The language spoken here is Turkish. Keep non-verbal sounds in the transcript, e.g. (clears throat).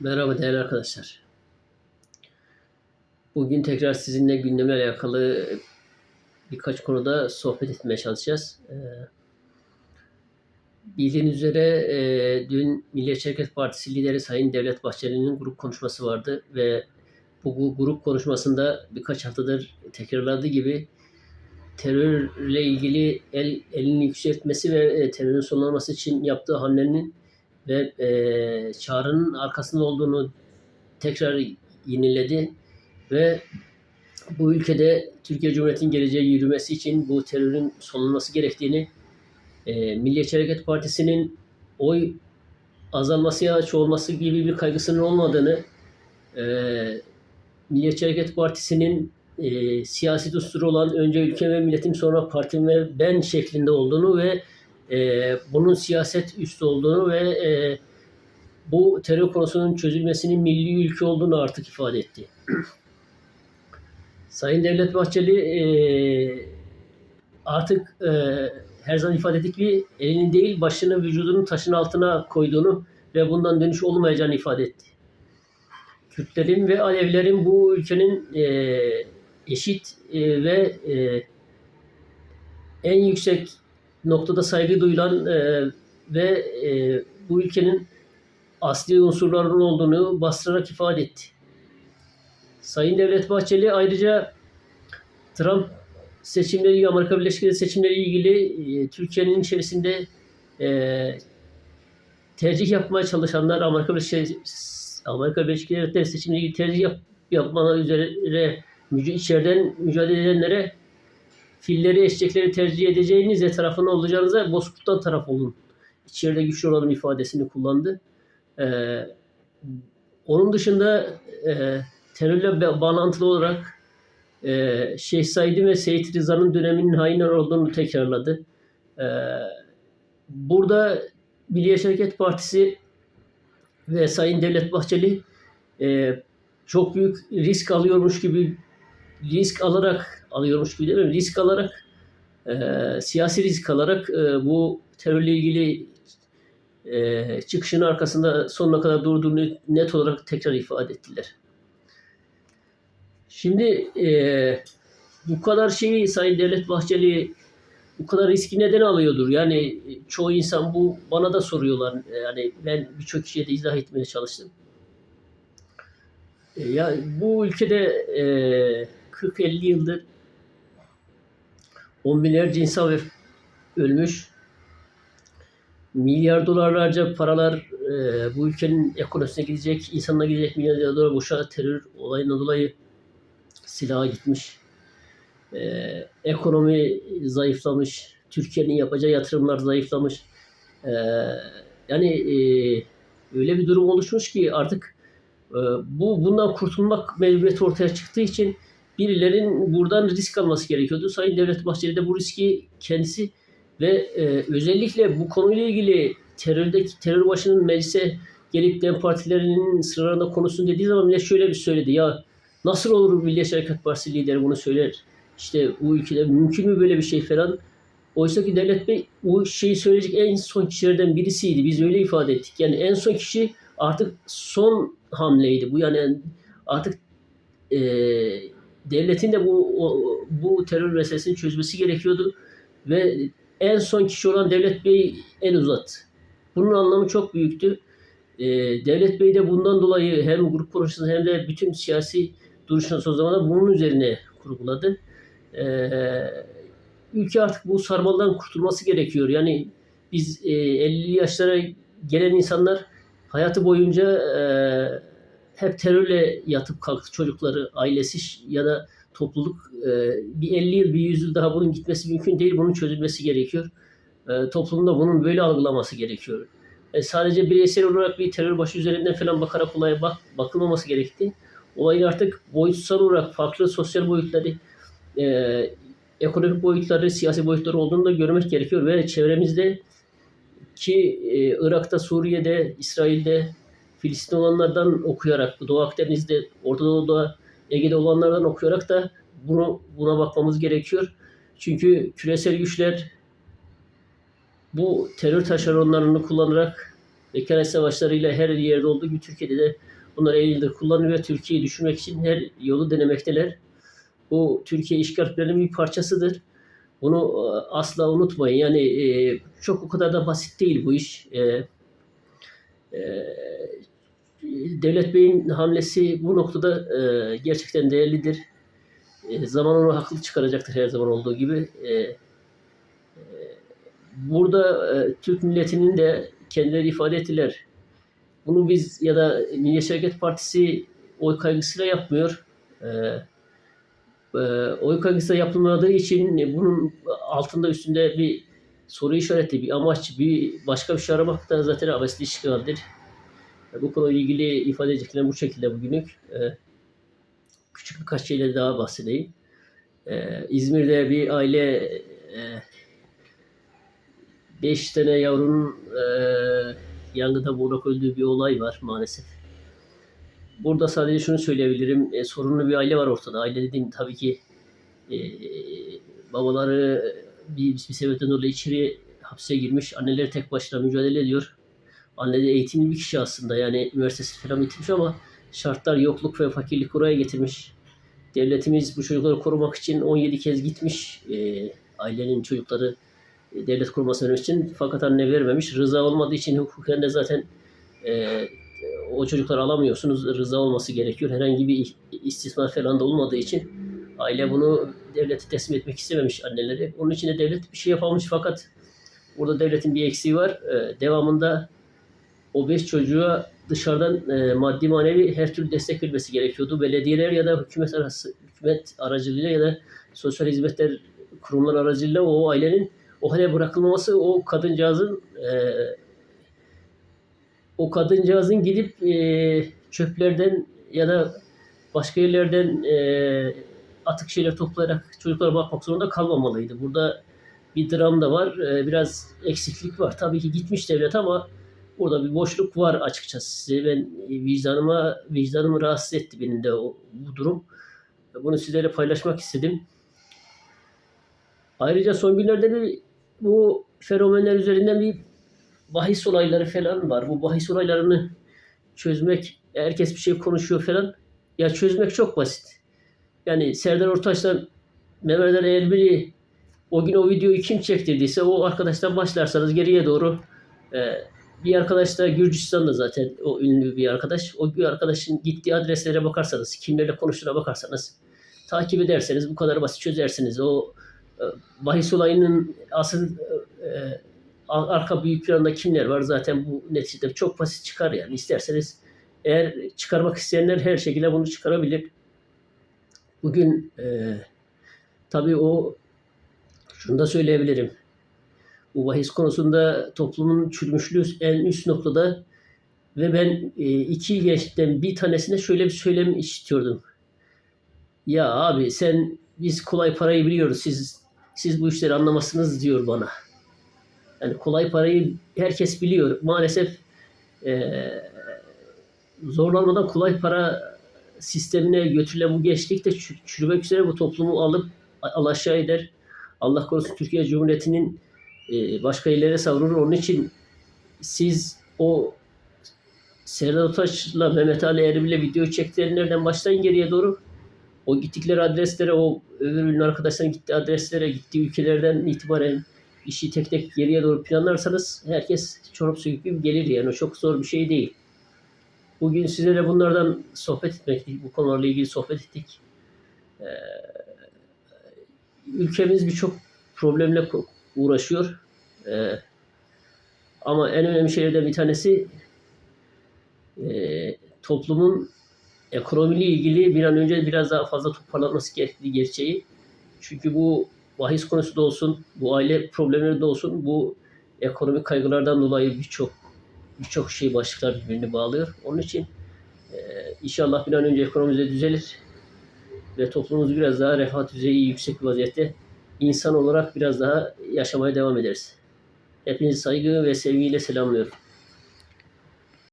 Merhaba değerli arkadaşlar. Bugün tekrar sizinle gündemle alakalı birkaç konuda sohbet etmeye çalışacağız. Ee, Bildiğiniz üzere e, dün Milliyetçi Hareket Partisi lideri Sayın Devlet Bahçeli'nin grup konuşması vardı ve bu, grup konuşmasında birkaç haftadır tekrarladığı gibi terörle ilgili el, elini yükseltmesi ve e, terörün sonlanması için yaptığı hamlenin ve e, çağrının arkasında olduğunu tekrar yeniledi ve bu ülkede Türkiye Cumhuriyeti'nin geleceği yürümesi için bu terörün sonlanması gerektiğini e, Milliyetçi Hareket Partisi'nin oy azalması ya çoğalması gibi bir kaygısının olmadığını e, Milliyetçi Hareket Partisi'nin e, siyasi dusturu olan önce ülke ve milletim sonra partim ve ben şeklinde olduğunu ve e, bunun siyaset üstü olduğunu ve e, bu terör konusunun çözülmesinin milli ülke olduğunu artık ifade etti. (clears throat) Sayın Devlet Bahçeli e, artık e, her zaman ifade ettik gibi elini değil başını vücudunun taşın altına koyduğunu ve bundan dönüş olmayacağını ifade etti. Kürtlerin ve Alevilerin bu ülkenin e, eşit e, ve e, en yüksek noktada saygı duyulan e, ve e, bu ülkenin asli unsurlarının olduğunu bastırarak ifade etti. Sayın Devlet Bahçeli ayrıca Trump seçimleri, Amerika Birleşik Devletleri seçimleri ilgili e, Türkiye'nin içerisinde e, tercih yapmaya çalışanlar Amerika Birleşik Amerika Birleşik Devletleri seçimleri ilgili tercih yap, yapmaları üzere müc- içeriden mücadele edenlere filleri, eşekleri tercih edeceğinizle tarafına olacağınıza Bozkurt'tan taraf olun. İçeride güçlü olalım ifadesini kullandı. Ee, onun dışında e, terörle ba- bağlantılı olarak e, Şeyh Said'in ve Seyit Rıza'nın döneminin hainler olduğunu tekrarladı. Ee, burada Milliyetçi Hareket Partisi ve Sayın Devlet Bahçeli e, çok büyük risk alıyormuş gibi risk alarak alıyormuş gibi değil mi? Risk alarak e, siyasi risk alarak e, bu terörle ilgili e, çıkışın arkasında sonuna kadar durduğunu net olarak tekrar ifade ettiler. Şimdi e, bu kadar şeyi Sayın Devlet Bahçeli bu kadar riski neden alıyordur? Yani çoğu insan bu bana da soruyorlar. E, Yani ben birçok kişiye de izah etmeye çalıştım. E, Ya bu ülkede e, 40-50 yıldır on binlerce insan ölmüş. Milyar dolarlarca paralar e, bu ülkenin ekonomisine gidecek, insanına gidecek milyar dolar boşa terör olayından dolayı silaha gitmiş. E, ekonomi zayıflamış. Türkiye'nin yapacağı yatırımlar zayıflamış. E, yani e, öyle bir durum oluşmuş ki artık e, bu bundan kurtulmak mecburiyeti ortaya çıktığı için birilerin buradan risk alması gerekiyordu. Sayın Devlet Bahçeli de bu riski kendisi ve e, özellikle bu konuyla ilgili terördeki terör başının meclise gelip DEM partilerinin sıralarında konuşsun dediği zaman bile şöyle bir söyledi. Ya nasıl olur Milliyetçi Hareket Partisi lideri bunu söyler? İşte bu ülkede mümkün mü böyle bir şey falan? Oysa ki Devlet Bey bu şeyi söyleyecek en son kişilerden birisiydi. Biz öyle ifade ettik. Yani en son kişi artık son hamleydi. Bu yani artık e, devletin de bu o, bu terör meselesini çözmesi gerekiyordu ve en son kişi olan Devlet Bey el uzattı. Bunun anlamı çok büyüktü. E, Devlet Bey de bundan dolayı hem grup konuşmasında hem de bütün siyasi duruşunu son zamanlarda bunun üzerine kurguladı. E, ülke artık bu sarmaldan kurtulması gerekiyor. Yani biz e, 50 yaşlara gelen insanlar hayatı boyunca e, hep terörle yatıp kalktı çocukları, ailesi ya da topluluk. E, bir 50 yıl, bir 100 yıl daha bunun gitmesi mümkün değil. Bunun çözülmesi gerekiyor. E, toplumda bunun böyle algılaması gerekiyor. E, sadece bireysel olarak bir terör başı üzerinden falan bakarak olaya bak, bakılmaması gerekti. Olayın artık boyutsal olarak farklı sosyal boyutları, e, ekonomik boyutları, siyasi boyutları olduğunu da görmek gerekiyor ve çevremizde ki e, Irak'ta, Suriye'de, İsrail'de, Filistin olanlardan okuyarak, Doğu Akdeniz'de, Orta Doğu'da, Ege'de olanlardan okuyarak da bunu buna bakmamız gerekiyor. Çünkü küresel güçler bu terör taşeronlarını kullanarak kendi savaşlarıyla her yerde olduğu gibi Türkiye'de de bunlar elinde kullanıyor ve Türkiye'yi düşürmek için her yolu denemekteler. Bu Türkiye işgal planının bir parçasıdır. Bunu e, asla unutmayın. Yani e, çok o kadar da basit değil bu iş. E, e, Devlet Bey'in hamlesi bu noktada e, gerçekten değerlidir. E, zaman onu haklı çıkaracaktır her zaman olduğu gibi. E, burada Türk milletinin de kendileri ifade ettiler. Bunu biz ya da Milliyetçi Hareket Partisi oy kaygısıyla yapmıyor. Oy kaygısıyla yapılmadığı için bunun altında üstünde bir soru işareti, bir amaç, bir başka bir şey aramak da zaten abesli işgaldir. E, Bu konuyla ilgili ifade edeceklerim bu şekilde bugünlük. E, küçük birkaç şeyle daha bahsedeyim. E, İzmir'de bir aile e, beş tane yavrunun e, yangında boğularak öldüğü bir olay var maalesef. Burada sadece şunu söyleyebilirim. E, sorunlu bir aile var ortada. Aile dediğim tabii ki e, babaları bir, bir sebepten dolayı içeri hapse girmiş. Anneleri tek başına mücadele ediyor. Anne de eğitimli bir kişi aslında. Yani üniversitesi falan bitirmiş ama şartlar yokluk ve fakirlik oraya getirmiş. Devletimiz bu çocukları korumak için 17 kez gitmiş. E, ailenin çocukları e, devlet koruması vermek için fakat anne vermemiş. Rıza olmadığı için hukuken de zaten e, o çocukları alamıyorsunuz. Rıza olması gerekiyor. Herhangi bir istismar falan da olmadığı için aile bunu devlete teslim etmek istememiş anneleri. Onun için de devlet bir şey yapamamış fakat burada devletin bir eksiği var. E, devamında o beş çocuğa dışarıdan e, maddi manevi her türlü destek vermesi gerekiyordu. Belediyeler ya da hükümet arası hükümet aracılığıyla ya da sosyal hizmetler kurumlar aracılığıyla o ailenin o hale bırakılmaması o kadıncağızın e, o kadıncağızın gidip e, çöplerden ya da başka yerlerden e, atık şeyler toplayarak çocuklara bakmak zorunda kalmamalıydı. Burada bir dram da var. E, biraz eksiklik var. Tabii ki gitmiş devlet ama burada bir boşluk var açıkçası. Ben vicdanıma vicdanımı rahatsız etti benim de bu durum. Bunu sizlerle paylaşmak istedim. Ayrıca son günlerde bir bu fenomenler üzerinden bir bahis olayları falan var. Bu bahis olaylarını çözmek, herkes bir şey konuşuyor falan. Ya çözmek çok basit. Yani Serdar Ortaç'tan Mehmet Ali Erbil'i o gün o videoyu kim çektirdiyse o arkadaştan başlarsanız geriye doğru e, bir arkadaş da Gürcistan'da zaten o ünlü bir arkadaş. O bir arkadaşın gittiği adreslere bakarsanız, kimlerle konuştuğuna bakarsanız takip ederseniz bu kadar basit çözersiniz. O e, bahis olayının asıl e, arka büyük planda kimler var zaten bu neticede çok basit çıkar yani isterseniz eğer çıkarmak isteyenler her şekilde bunu çıkarabilir. Bugün e, tabii o şunu da söyleyebilirim. Bu bahis konusunda toplumun çürümüşlüğü en üst noktada ve ben e, iki gençten bir tanesine şöyle bir söylem işitiyordum. Ya abi sen biz kolay parayı biliyoruz siz siz bu işleri anlamazsınız diyor bana. Yani kolay parayı herkes biliyor. Maalesef e, zorlanmadan kolay para sistemine götürülen bu gençlik de çü- çürümek üzere bu toplumu alıp alaşağı eder. Allah korusun Türkiye Cumhuriyeti'nin e, başka yerlere savrulur. Onun için siz o Serdar Otaç'la Mehmet Ali Erbil'le video çektirenlerden başlayın geriye doğru. O gittikleri adreslere, o öbür ünlü arkadaşların gittiği adreslere, gittiği ülkelerden itibaren işi tek tek geriye doğru planlarsanız herkes çorap söküp gelir yani. O çok zor bir şey değil. Bugün sizlere bunlardan sohbet etmek, bu konularla ilgili sohbet ettik. Ee, ülkemiz birçok problemle uğraşıyor. Ee, ama en önemli şeylerden bir tanesi e, toplumun ekonomiyle ilgili bir an önce biraz daha fazla toparlanması gerektiği gerçeği. Çünkü bu bahis konusu da olsun, bu aile problemleri de olsun, bu ekonomik kaygılardan dolayı birçok birçok şey başlıklar birbirini bağlıyor. Onun için e, inşallah bir an önce ekonomimiz de düzelir ve toplumumuz biraz daha refah düzeyi yüksek bir vaziyette insan olarak biraz daha yaşamaya devam ederiz. Hepinizi saygı ve sevgiyle selamlıyorum.